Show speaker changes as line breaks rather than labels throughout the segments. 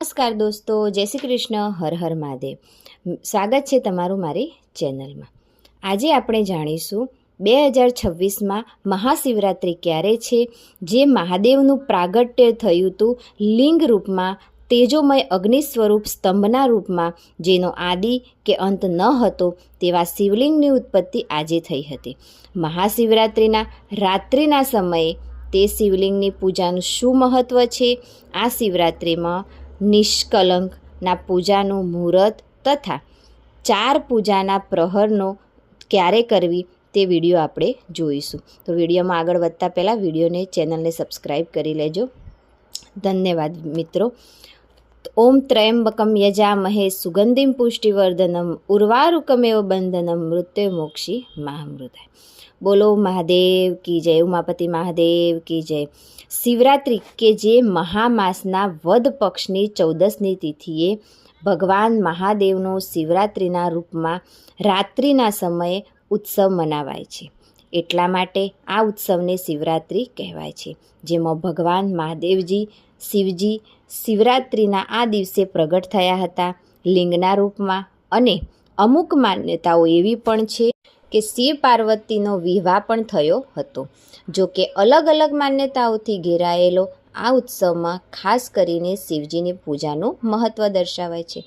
નમસ્કાર દોસ્તો, જય શ્રી કૃષ્ણ, હર હર મહાદેવ. સ્વાગત છે તમારું મારી ચેનલમાં. આજે આપણે જાણીશું બે હજાર છવ્વીસમાં મહાશિવરાત્રિ ક્યારે છે, જે મહાદેવનું પ્રાગટ્ય થયું હતું લિંગ રૂપમાં, તેજોમય અગ્નિ સ્વરૂપ સ્તંભના રૂપમાં, જેનો આદિ કે અંત ન હતો તેવા શિવલિંગની ઉત્પત્તિ આજે થઈ હતી. મહાશિવરાત્રિના રાત્રિના સમયે તે શિવલિંગની પૂજાનું શું મહત્ત્વ છે? આ શિવરાત્રિમાં નિષ્કલંકના પૂજાનું મુહૂર્ત તથા ચાર પૂજાના પ્રહરનો ક્યારે કરવી તે વીડિયો આપણે જોઈશું. તો વિડીયોમાં આગળ વધતા પહેલાં વિડીયોને, ચેનલને સબસ્ક્રાઈબ કરી લેજો. ધન્યવાદ મિત્રો. ઓમ ત્રયંબકમ યજામહે સુગંધિમ પુષ્ટિવર્ધનમ ઉર્વારુકમેવ બંધનમ મૃત્યુ મોક્ષી મહામૃદાય બોલો મહાદેવ કી જય, ઉમાપતિ મહાદેવ કી જય. શિવરાત્રિ કે જે મહામાસના વદ પક્ષની ચૌદસની તિથિએ ભગવાન મહાદેવનો શિવરાત્રિના રૂપમાં રાત્રિના સમયે ઉત્સવ મનાવાય છે. એટલા માટે આ ઉત્સવને શિવરાત્રિ કહેવાય છે. જેમાં ભગવાન મહાદેવજી, શિવજી શિવરાત્રિના આ દિવસે પ્રગટ થયા હતા લિંગના રૂપમાં અને અમુક માન્યતાઓ એવી પણ છે કે શિવ પાર્વતીનો વિવાહ પણ થયો હતો. જો કે અલગ અલગ માન્યતાઓથી ઘેરાયેલો આ ઉત્સવમાં ખાસ કરીને શિવજીની પૂજાનું મહત્ત્વ દર્શાવાય છે.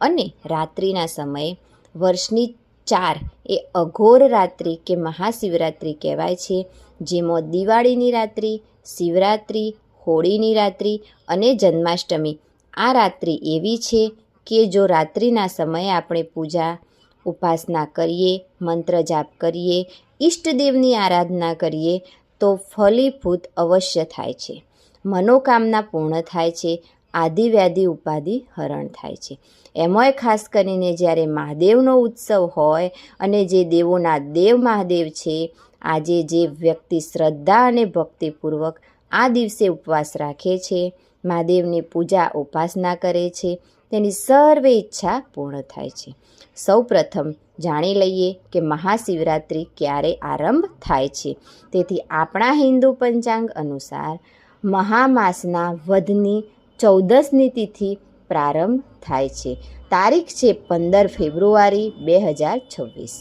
અને રાત્રિના સમયે વર્ષની ચાર એ અઘોર રાત્રિ કે મહાશિવરાત્રિ કહેવાય છે, જેમાં દિવાળીની રાત્રિ, શિવરાત્રિ, હોળીની રાત્રિ અને જન્માષ્ટમી આ રાત્રિ એવી છે કે જો રાત્રિના સમયે આપણે પૂજા ઉપાસના કરીએ, મંત્ર જાપ કરીએ, ઈષ્ટદેવની આરાધના કરીએ, તો ફલીભૂત અવશ્ય થાય છે. મનોકામના પૂર્ણ થાય છે, આદિવ્યાધિ ઉપાધિ હરણ થાય છે. એમાંય ખાસ કરીને જ્યારે મહાદેવનો ઉત્સવ હોય અને જે દેવોના દેવ મહાદેવ છે, આજે જે વ્યક્તિ શ્રદ્ધા અને ભક્તિપૂર્વક આ દિવસે ઉપવાસ રાખે છે, મહાદેવની પૂજા ઉપાસના કરે છે, તેની સર્વે ઈચ્છા પૂર્ણ થાય છે. સૌ પ્રથમ જાણી લઈએ કે મહાશિવરાત્રિ ક્યારે આરંભ થાય છે. તેથી આપણા હિન્દુ પંચાંગ અનુસાર મહામાસના વધની ચૌદસની તિથિ પ્રારંભ થાય છે. તારીખ છે પંદર ફેબ્રુઆરી બે હજાર છવ્વીસ.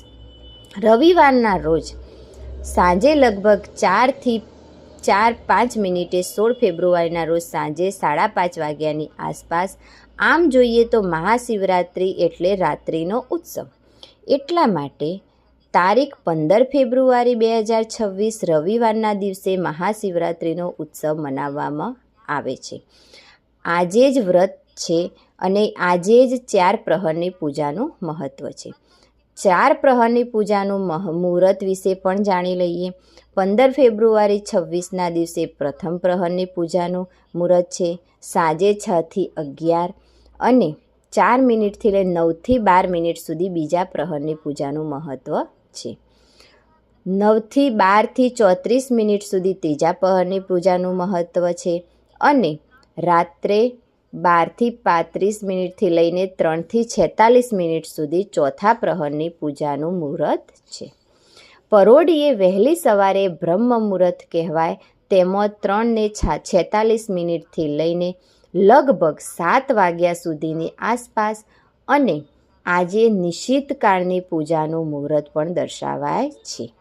રવિવારના રોજ સાંજે લગભગ ચારથી ચાર પાંચ મિનિટે સોળ ફેબ્રુઆરીના રોજ સાંજે સાડા પાંચ વાગ્યાની આસપાસ આમ જોઈએ તો મહાશિવરાત્રિ એટલે રાત્રિનો ઉત્સવ. એટલા માટે તારીખ પંદર ફેબ્રુઆરી બે હજાર છવ્વીસ રવિવારના દિવસે મહાશિવરાત્રિનો ઉત્સવ મનાવવામાં આવે છે. આજે જ વ્રત છે અને આજે જ ચાર પ્રહરની પૂજાનું મહત્ત્વ છે. ચાર પ્રહરની પૂજાનું મહ મુહૂર્ત વિશે પણ જાણી લઈએ. પંદર ફેબ્રુઆરી છવ્વીસના દિવસે પ્રથમ પ્રહરની પૂજાનું મુહૂર્ત છે. સાંજે છથી અગિયાર અને ચાર મિનિટથી લઈ નવથી બાર મિનિટ સુધી બીજા પ્રહરની પૂજાનું મહત્ત્વ છે. નવથી બારથી ચોત્રીસ મિનિટ સુધી ત્રીજા પ્રહરની પૂજાનું મહત્ત્વ છે અને રાત્રે બારથી પાંત્રીસ મિનિટથી લઈને ત્રણથી છેતાલીસ મિનિટ સુધી ચોથા પ્રહરની પૂજાનું મુહૂર્ત છે. પરોડીએ વહેલી સવારે બ્રહ્મ મુહૂર્ત કહેવાય. તેમાં ત્રણને છેતાલીસ મિનિટથી લઈને લગભગ સાત વાગ્યા સુધીની આસપાસ અને આજે નિશિતકાળની પૂજાનું મુહૂર્ત પણ દર્શાવાય છે.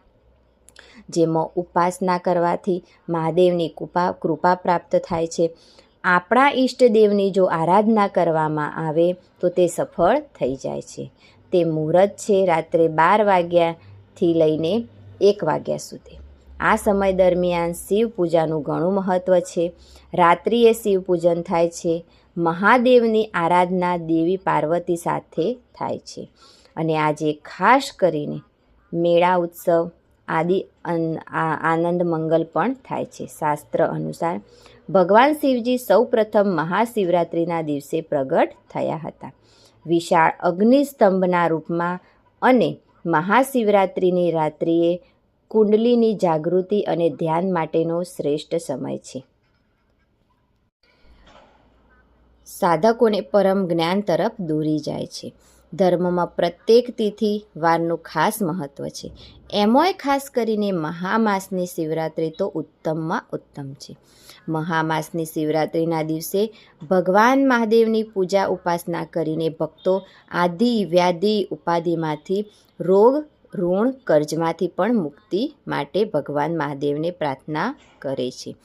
જેમાં ઉપાસના કરવાથી મહાદેવની કૃપા કૃપા પ્રાપ્ત થાય છે. આપણા ઈષ્ટદેવની જો આરાધના કરવામાં આવે, તો તે સફળ થઈ જાય છે. તે મુહૂર્ત છે રાત્રે બાર વાગ્યાથી લઈને એક વાગ્યા સુધી. આ સમય દરમિયાન શિવ પૂજાનું ઘણું મહત્ત્વ છે. રાત્રિએ શિવ પૂજન થાય છે. મહાદેવની આરાધના દેવી પાર્વતી સાથે થાય છે. અને આજે ખાસ કરીને મેળા ઉત્સવ, આદિ આનંદ મંગલ પણ થાય છે. શાસ્ત્ર અનુસાર ભગવાન શિવજી સૌ પ્રથમ મહાશિવરાત્રિના દિવસે પ્રગટ થયા હતા. વિશાળ અગ્નિસ્તંભના રૂપમાં અને મહાશિવરાત્રિની રાત્રિએ કુંડલીની જાગૃતિ અને ધ્યાન માટેનો શ્રેષ્ઠ સમય છે. સાધકોને પરમ જ્ઞાન તરફ દોરી જાય છે. ધર્મમાં પ્રત્યેક તિથિ વારનું ખાસ મહત્ત્વ છે. એમાંય ખાસ કરીને મહામાસની શિવરાત્રિ તો ઉત્તમમાં ઉત્તમ છે. મહામાસની શિવરાત્રિના દિવસે ભગવાન મહાદેવની પૂજા ઉપાસના કરીને ભક્તો આદિ વ્યાધિ ઉપાધિમાંથી રોગ ઋણ કર્જમાંથી પણ મુક્તિ માટે ભગવાન મહાદેવને પ્રાર્થના કરે છે.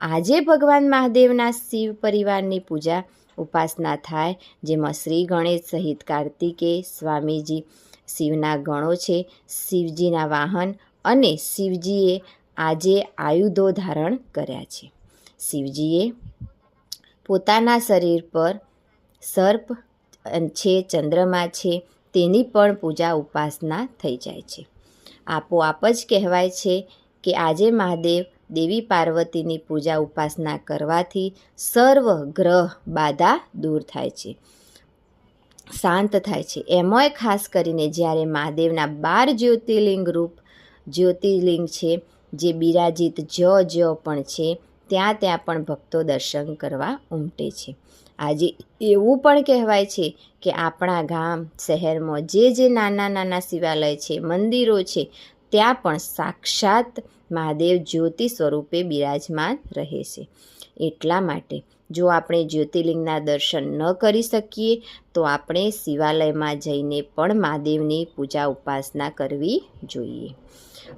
આજે ભગવાન મહાદેવના શિવ પરિવારની પૂજા ઉપાસના થાય, જેમાં શ્રી ગણેશ સહિત કાર્તિકે, સ્વામીજી શિવના ગણો છે, શિવજીના વાહન અને શિવજીએ આજે આયુધો ધારણ કર્યા છે. શિવજીએ પોતાના શરીર પર સર્પ છે, ચંદ્રમા છે તેની પણ પૂજા ઉપાસના થઈ જાય છે. આપોઆપ જ કહેવાય છે કે આજે મહાદેવ દેવી પાર્વતીની પૂજા ઉપાસના કરવાથી સર્વ ગ્રહ બાધા દૂર થાય છે. શાંત થાય છે. એમાંય ખાસ કરીને જ્યારે મહાદેવના બાર જ્યોતિર્લિંગ રૂપ જ્યોતિર્લિંગ છે, જે બિરાજિત જ જ પણ છે, ત્યાં ત્યાં પણ ભક્તો દર્શન કરવા ઉમટે છે. આજે એવું પણ કહેવાય છે કે આપણા ગામ, શહેરમાં જે જે નાના નાના શિવાલય છે, મંદિરો છે, ત્યાં પણ સાક્ષાત મહાદેવ જ્યોતિ સ્વરૂપે બિરાજમાન રહે છે. એટલા માટે જો આપણે જ્યોતિર્લિંગના દર્શન ન કરી શકીએ, તો આપણે શિવાલયમાં જઈને પણ મહાદેવની પૂજા ઉપાસના કરવી જોઈએ.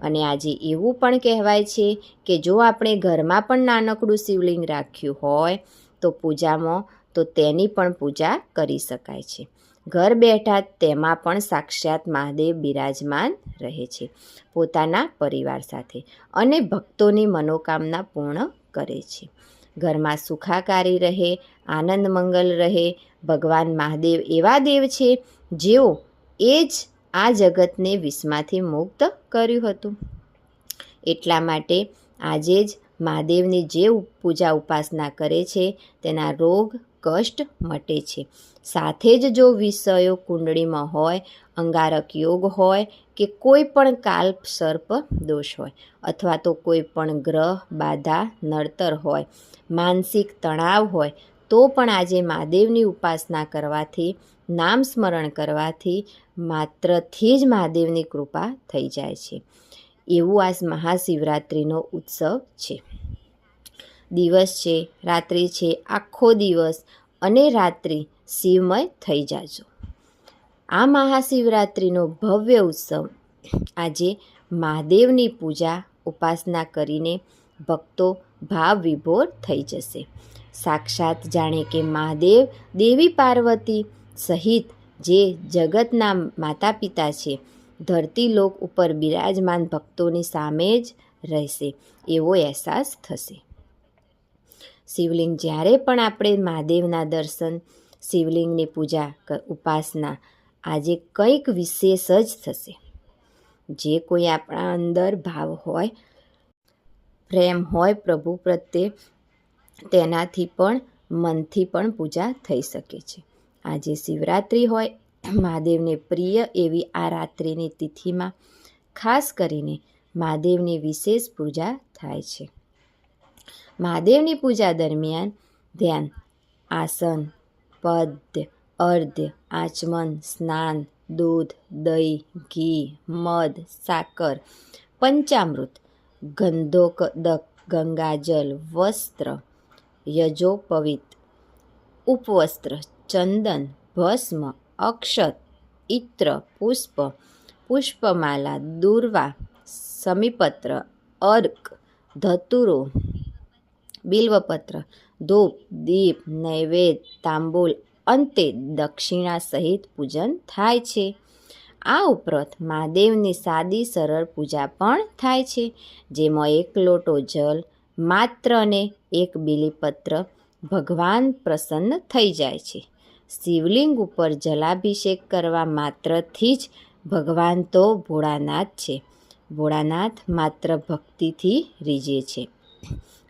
અને આજે એવું પણ કહેવાય છે કે જો આપણે ઘરમાં પણ નાનકડું શિવલિંગ રાખ્યું હોય, તો પૂજામાં તો તેની પણ પૂજા કરી શકાય છે. ઘર બેઠા તેમાં પણ સાક્ષાત મહાદેવ બિરાજમાન રહે છે, પોતાના પરિવાર સાથે અને ભક્તોની મનોકામના પૂર્ણ કરે છે. ઘરમાં સુખાકારી રહે, આનંદ મંગલ રહે, ભગવાન મહાદેવ એવા દેવ છે જેઓ એ જ આ જગતને વિષમાંથી મુક્ત કર્યું હતું. એટલા માટે આજે જ મહાદેવની જે પૂજા ઉપાસના કરે છે તેના રોગ કષ્ટ મટે છે. સાથે જ જો વિષયો કુંડળીમાં હોય, અંગારક યોગ હોય કે કોઈ પણ કાલ્પ સર્પ દોષ હોય અથવા તો કોઈ પણ ગ્રહ, બાધા નડતર હોય, માનસિક તણાવ હોય, તો પણ આજે મહાદેવની ઉપાસના કરવાથી, નામ સ્મરણ કરવાથી માત્રથી જ મહાદેવની કૃપા થઈ જાય છે. એવું આ મહાશિવરાત્રિનો ઉત્સવ છે. દિવસ છે, રાત્રિ છે, આખો દિવસ અને રાત્રિ શિવમય થઈ જાજો. આ મહાશિવરાત્રિનો ભવ્ય ઉત્સવ. આજે મહાદેવની પૂજા, ઉપાસના કરીને ભક્તો ભાવ વિભોર થઈ જશે. સાક્ષાત જાણે કે મહાદેવ દેવી પાર્વતી સહિત જે જગતના માતા પિતા છે, ધરતી લોક ઉપર બિરાજમાન ભક્તોની સામે જ રહેશે એવો અહેસાસ થશે. શિવલિંગ જ્યારે પણ આપણે મહાદેવના દર્શન, શિવલિંગની પૂજા ઉપાસના, આજે કંઈક વિશેષ જ થશે. જે કોઈ આપણા અંદર ભાવ હોય, પ્રેમ હોય પ્રભુ પ્રત્યે, તેનાથી પણ મનથી પણ પૂજા થઈ શકે છે. આજે શિવરાત્રિ હોય, મહાદેવને પ્રિય એવી આ રાત્રિની તિથિમાં ખાસ કરીને મહાદેવની વિશેષ પૂજા થાય છે. મહાદેવની પૂજા દરમિયાન ધ્યાન, આસન પદ્ય અર્ધ્ય આચમન, સ્નાન, દૂધ, દહીં, ઘી, મધ, સાકર, પંચામૃત ગંધોકદક ગંગાજલ વસ્ત્ર, યજોપવિત, ઉપવસ્ત્ર, ચંદન, ભસ્મ, અક્ષત ઇત્ર પુષ્પ, પુષ્પમાલા, દુર્વા, સમીપત્ર, અર્ક, ધતુરો બિલ્વપત્ર, ધૂપ, દીપ નૈવેદ તાંબુલ, અંતે દક્ષિણા સહિત પૂજન થાય છે. આ ઉપરાંત મહાદેવની સાદી સરળ પૂજા પણ થાય છે, જેમાં એક લોટો જલ, માત્ર ને એક બિલીપત્ર ભગવાન પ્રસન્ન થઈ જાય છે. શિવલિંગ ઉપર જલાભિષેક કરવા માત્રથી જ ભગવાન તો ભોળાનાથ છે. ભોળાનાથ માત્ર ભક્તિથી રીઝે છે.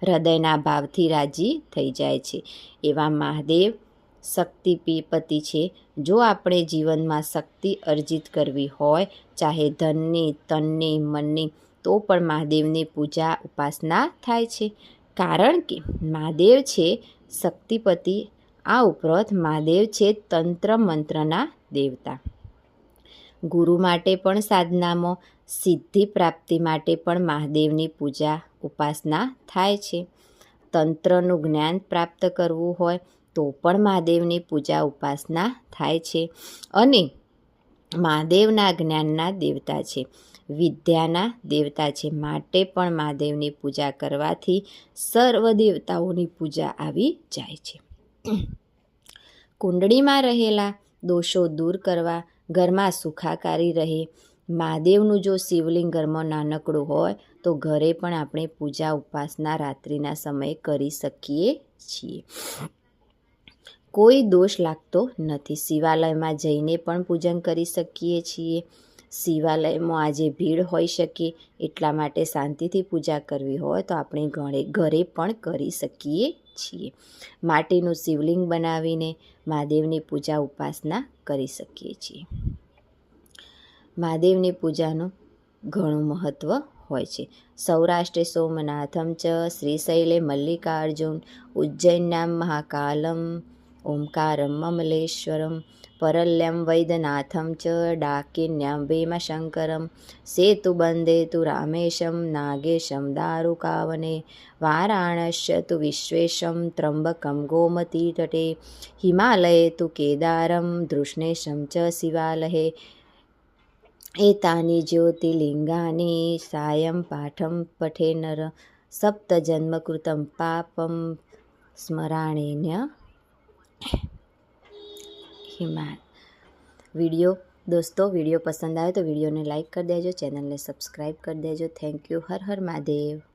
હૃદયના ભાવથી રાજી થઈ જાય છે. એવા મહાદેવ શક્તિ પતિ છે. જો આપણે જીવનમાં શક્તિ અર્જિત કરવી હોય, ચાહે ધનની, તનની, મનની, તો પણ મહાદેવની પૂજા, ઉપાસના થાય છે. કારણ કે મહાદેવ છે શક્તિપતિ, આ ઉપરાંત મહાદેવ છે તંત્ર મંત્રના દેવતા. ગુરુ માટે પણ સાધનામાં, સિદ્ધિ પ્રાપ્તિ માટે પણ મહાદેવની પૂજા, ઉપાસના થાય છે. તંત્રનું જ્ઞાન પ્રાપ્ત કરવું હોય તો પણ મહાદેવની પૂજા, ઉપાસના થાય છે અને મહાદેવના જ્ઞાનના દેવતા છે. વિદ્યાના દેવતા છે. માટે પણ મહાદેવની પૂજા કરવાથી સર્વ દેવતાઓની પૂજા આવી જાય છે. કુંડળીમાં રહેલા દોષો દૂર કરવા ઘરમાં સુખાકારી રહે. મહાદેવનું જો શિવલિંગ ઘરમાં નાનકડું હોય, તો ઘરે પણ આપણે પૂજા ઉપાસના રાત્રિના સમયે કરી શકીએ છીએ. કોઈ દોષ લાગતો નથી. શિવાલયમાં જઈને પણ પૂજન કરી શકીએ છીએ. શિવાલયમાં આજે ભીડ હોઈ શકે એટલા માટે શાંતિથી પૂજા કરવી હોય તો આપણે ઘરે ઘરે પણ કરી શકીએ છીએ. માટીનું શિવલિંગ બનાવીને મહાદેવની પૂજા ઉપાસના કરી શકીએ છીએ. મહાદેવની પૂજાનું ઘણું મહત્ત્વ હોય છે. સૌરાષ્ટ્રે સોમનાથમ ચ, શ્રીશૈલે મલ્લિકાર્જુન ઉજ્જૈન્યામ મહાકાલમ ઓમકારમ મમલેશ્વરમ પરલ્યમ વૈદ્યનાથમ ચ ડાકિન્યમ ભીમશંકરમ સેતુબંધે તુ રામેશમ નાગેશમ દારુકાવને વારાણસ્ય તુ વિશ્વેશમ ત્રંબકમ ગોમતી તટે હિમાલયે તુ કેદારમ ધૃષ્ણેશમ ચ શિવાલહે એતાની જ્યોતિલિંગાની સાયમ પાઠમ પઠે નર સપ્તજન્મકૃતમ પાપમ સ્મરાણેન્ય હિમા વીડિયો, દોસ્તો, વીડિયો પસંદ આવે તો વિડીયોને લાઇક કરી દેજો, ચેનલને સબસ્ક્રાઈબ કરી દેજો. Thank you. હર હર મહાદેવ.